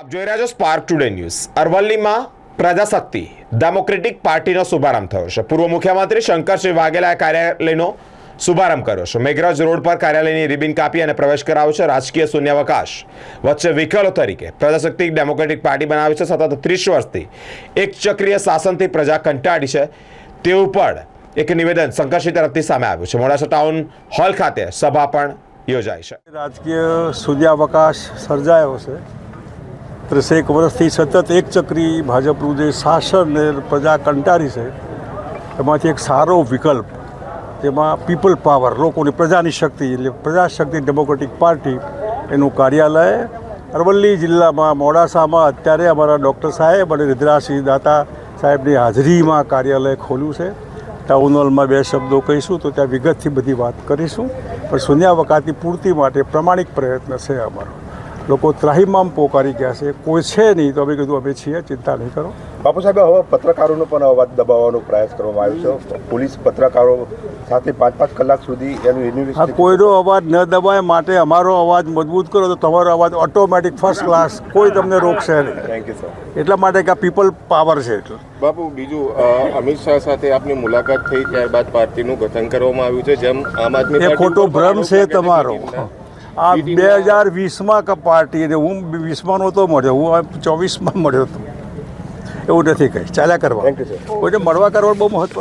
આપ જોઈ રહ્યા છો સ્પાર્ક ટુડે ન્યૂઝ અરવલ્લીમાં પ્રજાશક્તિ ડેમોક્રેટિક પાર્ટીનો શુભારંભ થયો છે. પૂર્વ મુખ્યમંત્રી શંકરસિંહ વાઘેલાએ કાર્યાલયનો શુભારંભ કર્યો છે. મેઘરાજ રોડ પર કાર્યાલયની રિબિન કાપી અને પ્રવેશ કરાવ્યો છે. રાજકીય શૂન્યાવકાશ વચ્ચે વિકલો તરીકે પ્રજાશક્તિ ડેમોક્રેટિક પાર્ટી બનાવી છે. સતત ત્રીસ વર્ષથી એક ચક્રીય શાસનથી પ્રજા કંટાળી છે. તેવું પણ એક નિવેદન શંકરસિંહ તરફથી સામે આવ્યું છે. મોડાસા ટાઉન હોલ ખાતે સભા પણ યોજાઈ છે. રાજકીય શૂન્યાવકાશ સર્જાયો છે. ત્રીસેક વર્ષથી સતત એક ચક્રી ભાજપનું જે શાસન ને પ્રજા કંટાળી છે. એમાંથી એક સારો વિકલ્પ જેમાં પીપલ પાવર, લોકોની પ્રજાની શક્તિ, એટલે પ્રજાશક્તિ ડેમોક્રેટિક પાર્ટી, એનું કાર્યાલય અરવલ્લી જિલ્લામાં મોડાસામાં અત્યારે અમારા ડૉક્ટર સાહેબ અને રુદ્રાસિંહ દાતા સાહેબની હાજરીમાં કાર્યાલય ખોલ્યું છે. ટાઉન હોલમાં બે શબ્દો કહીશું તો ત્યાં વિગતથી બધી વાત કરીશું. પણ શૂન્યાવકાશની પૂર્તિ માટે પ્રમાણિક પ્રયત્ન છે અમારો. લોકો ત્રાહિમામ પોકારી ગયા છે. કોઈ છે નહીં તો અમે કીધું અમે છીએ ચિંતા નહીં કરો. બાપુ સાહેબ હવે પત્રકારોનો પણ અવાજ દબાવવાનો પ્રયાસ કરવામાં આવ્યો છે. પોલીસ પત્રકારો સાથે પાંચ પાંચ કલાક સુધી એનું ઇન્વેસ્ટ કોઈનો અવાજ ન દબાય માટે અમારો અવાજ મજબૂત કરો તો તમારો અવાજ ઓટોમેટિક ફર્સ્ટ ક્લાસ કોઈ તમને રોકશે નહીં. થેન્ક યુ સર એટલા માટે કે આ પીપલ પાવર છે એટલે. બાપુ બીજું અમિત શાહ સાથે આપની મુલાકાત થઈ ત્યારબાદ પાર્ટીનું ગઠન કરવામાં આવ્યું છે. જેમ આમ આદમી એ ખોટો ભ્રમ છે તમારો. આ બે હજાર વીસમાં ક પાર્ટી એટલે હું વીસમાં નહોતો મળ્યો. હું ચોવીસમાં મળ્યો હતો. એવું નથી કંઈ ચાલ્યા કરવા. કોઈને મળવા કરવા બહુ મહત્વ